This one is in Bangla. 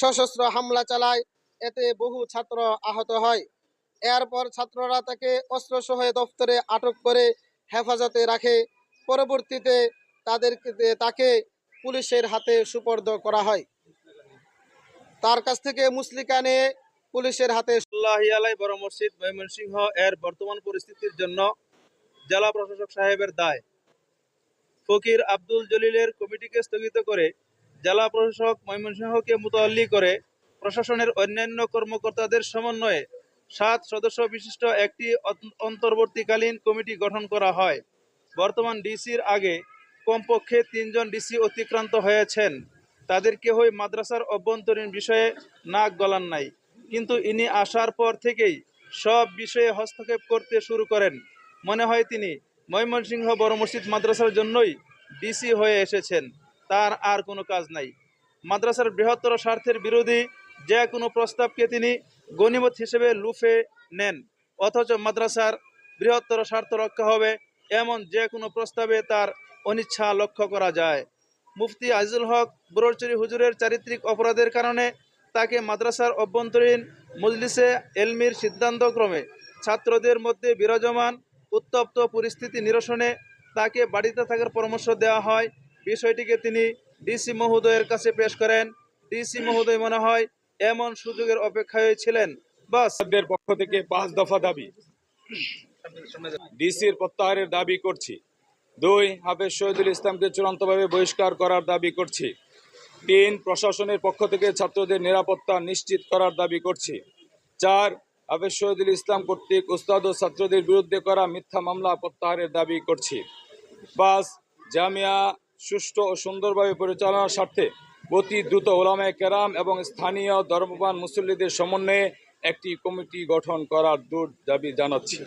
সশস্ত্র হামলা চালায়, এতে বহু ছাত্র আহত হয়। এরপর ছাত্ররা তাকে অস্ত্রসহ দফতরে আটক করে হেফাজতে রাখে। পরবর্তীতে তাদেরকে, তাকে পুলিশের হাতে সুপর্দ করা হয়। তার কাছ থেকে মুসলিকা নিয়ে পুলিশের হাতে বড় মসজিদ ময়মনসিংহ এর বর্তমান পরিস্থিতির জন্য জেলা প্রশাসক সাহেবের দায়। ফকির আব্দুল জলিলের কমিটিকে স্থগিত করে জেলা প্রশাসক ময়মনসিংহকে মুতল্লি করে প্রশাসনের অন্যান্য কর্মকর্তাদের সমন্বয়ে সাত সদস্য বিশিষ্ট একটি অন্তর্বর্তীকালীন কমিটি গঠন করা হয়। বর্তমান ডিসির আগে কমপক্ষে তিনজন ডিসি অতিক্রান্ত হয়েছেন। তাদের কেহই মাদ্রাসার অভ্যন্তরীণ বিষয়ে নাক গলান নাই। কিন্তু ইনি আসার পর থেকেই সব বিষয়ে হস্তক্ষেপ করতে শুরু করেন। মনে হয় তিনি ময়মনসিংহ বড় মসজিদ মাদ্রাসার জন্যই ডিসি হয়ে এসেছেন। তার আর কোনো কাজ নাই। মাদ্রাসার বৃহত্তর স্বার্থের বিরোধী যে কোনো প্রস্তাবকে তিনি গণিমত হিসেবে লুফে নেন, অথচ মাদ্রাসার বৃহত্তর স্বার্থ রক্ষা হবে এমন যে কোনো প্রস্তাবে তার অনিচ্ছা লক্ষ্য করা যায়। মুফতি আজিজুল হক বুররচুরি হুজুরের চারিত্রিক অপরাধের কারণে তাকে মাদ্রাসার অভ্যন্তরীণ মজলিসে এলমির সিদ্ধান্তক্রমে ছাত্রদের মধ্যে বিরাজমান, উত্তপ্ত পরিস্থিতি নিরসনে তাকে বাড়িতে থাকার পরামর্শ দেওয়া হয় বিষয়টিকে তিনি ডিসি মহোদয়ের কাছে পেশ করেন। ডিসি মহোদয় মনে হয় এমন সুযোগের অপেক্ষায় ছিলেন। বাস। সরকারদের পক্ষ থেকে পাঁচ দফা দাবি। ডিসির প্রত্যাহারের দাবি করছি। দুই, হাফেজ শহীদুল ইসলামকে চূড়ান্তভাবে বহিষ্কার করার দাবি করছি। তিন, প্রশাসনের পক্ষ থেকে ছাত্রদের নিরাপত্তা নিশ্চিত করার দাবি করছি। চার, হাফেজ শহীদুল ইসলাম কর্তৃক উস্তাদ ও ছাত্রদের বিরুদ্ধে করা মিথ্যা মামলা প্রত্যাহারের দাবি করছি। পাঁচ, জামিয়া সুষ্ঠু ও সুন্দরভাবে পরিচালনার স্বার্থে অতি দ্রুত ওলামায় কেরাম এবং স্থানীয় ধর্মবান মুসল্লিদের সমন্বয়ে একটি কমিটি গঠন করার দূর দাবি জানাচ্ছি।